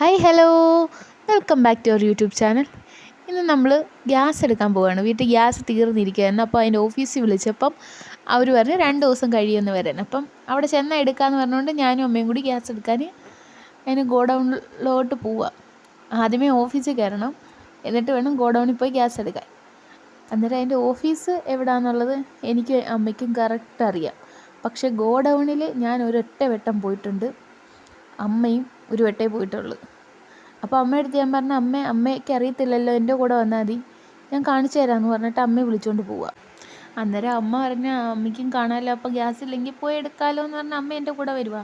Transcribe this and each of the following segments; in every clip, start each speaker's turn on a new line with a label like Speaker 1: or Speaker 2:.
Speaker 1: Hi hello welcome back to our YouTube channel ഇന്ന് നമ്മൾ gas എടുക്കാൻ പോവുകയാണ് വീട്ടിൽ ഗ്യാസ് തീർന്നിരിക്കുകയായിരുന്നു അപ്പോൾ അതിന്റെ ഓഫീസിൽ വിളിച്ചപ്പം അവർ പറഞ്ഞു രണ്ട് ദിവസം കഴിയുമെന്ന് വരാൻ. അപ്പം അവിടെ ചെന്നാൽ എടുക്കാമെന്ന് പറഞ്ഞുകൊണ്ട് ഞാനും അമ്മയും കൂടി ഗ്യാസ് എടുക്കാൻ അതിന് ഗോഡൗണിലോട്ട് പോവാം. ആദ്യമേ ഓഫീസിൽ കയറണം. എന്നിട്ട് വേണം ഗോഡൗണിൽ പോയി ഗ്യാസ് എടുക്കാൻ. അന്നേരം അതിന്റെ ഓഫീസ് എവിടെയാണെന്നുള്ളത് എനിക്ക് അമ്മയ്ക്കും കറക്റ്റ് അറിയാം. പക്ഷേ ഗോഡൗണിൽ ഞാൻ ഒരൊറ്റ വട്ടം പോയിട്ടുണ്ട്. അമ്മയും ഒരു വട്ടേ പോയിട്ടുള്ളൂ. അപ്പോൾ അമ്മയുടെ അടുത്ത് ഞാൻ പറഞ്ഞു അമ്മ അമ്മയ്ക്ക് അറിയത്തില്ലല്ലോ എന്റെ കൂടെ വന്നാൽ മതി. ഞാൻ കാണിച്ചു തരാമെന്ന് പറഞ്ഞിട്ട് അമ്മയെ വിളിച്ചുകൊണ്ട് പോവുക അന്നേരം അമ്മ പറഞ്ഞ അമ്മയ്ക്കും കാണാമല്ലോ അപ്പോൾ ഗ്യാസ് ഇല്ലെങ്കിൽ പോയി എടുക്കാമല്ലോ എന്ന് പറഞ്ഞാൽ അമ്മ എന്റെ കൂടെ വരുവാ.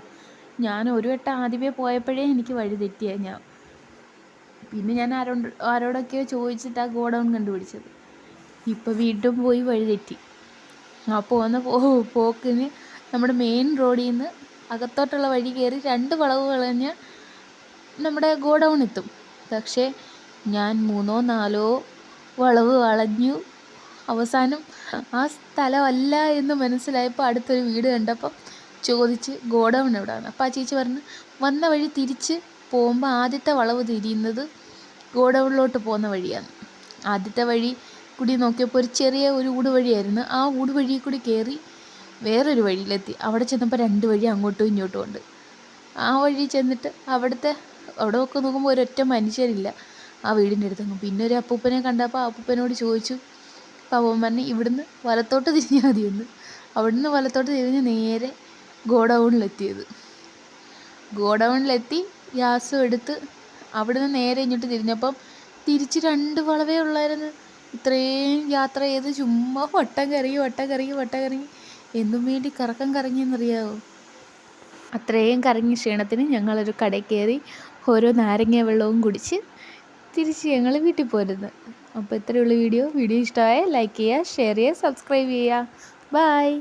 Speaker 1: ഞാൻ ഒരു വട്ടം ആദ്യമേ പോയപ്പോഴേ എനിക്ക് വഴി തെറ്റിയ ഞാൻ. പിന്നെ ഞാൻ ആരോട് ആരോടൊക്കെയോ ആ ഗോഡൗൺ കണ്ടുപിടിച്ചത്. ഇപ്പോൾ വീണ്ടും പോയി വഴി തെറ്റി. ആ പോകുന്ന പോക്കിന് നമ്മുടെ മെയിൻ റോഡിൽ നിന്ന് അകത്തോട്ടുള്ള വഴി കയറി രണ്ട് വളവ് കളഞ്ഞ് നമ്മുടെ ഗോഡൗൺ എത്തും. പക്ഷേ ഞാൻ മൂന്നോ നാലോ വളവ് വളഞ്ഞു അവസാനം ആ സ്ഥലമല്ല എന്ന് മനസ്സിലായപ്പോൾ അടുത്തൊരു വീട് കണ്ടപ്പോൾ ചോദിച്ച് ഗോഡൗൺ എവിടെയാണ് അപ്പോൾ ആ ചേച്ചി പറഞ്ഞു വന്ന വഴി തിരിച്ച് പോകുമ്പോൾ ആദ്യത്തെ വളവ് തിരിയുന്നത് ഗോഡൗണിലോട്ട് പോകുന്ന വഴിയാണ്. ആദ്യത്തെ വഴി കൂടി നോക്കിയപ്പോൾ ഒരു ചെറിയ ഒരു ഊട് വഴിയായിരുന്നു ആ ഊട് ഊടുവഴി കൂടി കയറി വേറൊരു വഴിയിലെത്തി. അവിടെ ചെന്നപ്പോൾ രണ്ട് വഴി അങ്ങോട്ടും ഇങ്ങോട്ടും ഉണ്ട്. ആ വഴി ചെന്നിട്ട് അവിടുത്തെ അവിടെ ഒക്കെ നോക്കുമ്പോൾ ഒരൊറ്റ മനുഷ്യരില്ല. ആ വീടിന്റെ അടുത്തൊന്നും പിന്നെ ഒരു അപ്പൂപ്പനെ കണ്ടപ്പോൾ ആ അപ്പൂപ്പനോട് ചോദിച്ചു അപ്പോൾ അവൻ പറഞ്ഞു ഇവിടുന്ന് വലത്തോട്ട് തിരിഞ്ഞാൽ മതിയെന്ന് അവിടുന്ന് വലത്തോട്ട് തിരിഞ്ഞ് നേരെ ഗോഡൗണിലെത്തിയത്. ഗോഡൗണിലെത്തി ഗ്യാസും എടുത്ത് അവിടുന്ന് നേരെ ഇങ്ങോട്ട് തിരിഞ്ഞപ്പം തിരിച്ച് രണ്ട് വളവേ ഉള്ളായിരുന്നു. ഇത്രയും യാത്ര ചെയ്ത് ചുമ്മാ വട്ടം കറങ്ങി വട്ടം കറങ്ങി വട്ടം കറങ്ങി. എന്തും വേണ്ടി കറക്കം കറങ്ങിയെന്നറിയാവോ? അത്രയും കറങ്ങിയ ക്ഷീണത്തിന് ഞങ്ങളൊരു കടയിൽ കയറി ഓരോ നാരങ്ങ വെള്ളവും കുടിച്ച് തിരിച്ച് ഞങ്ങൾ വീട്ടിൽ പോരുന്നു. അപ്പോൾ ഇത്രയുള്ള വീഡിയോ. വീഡിയോ ഇഷ്ടമായ ലൈക്ക് ചെയ്യുക ഷെയർ ചെയ്യുക സബ്സ്ക്രൈബ് ചെയ്യുക. ബായ്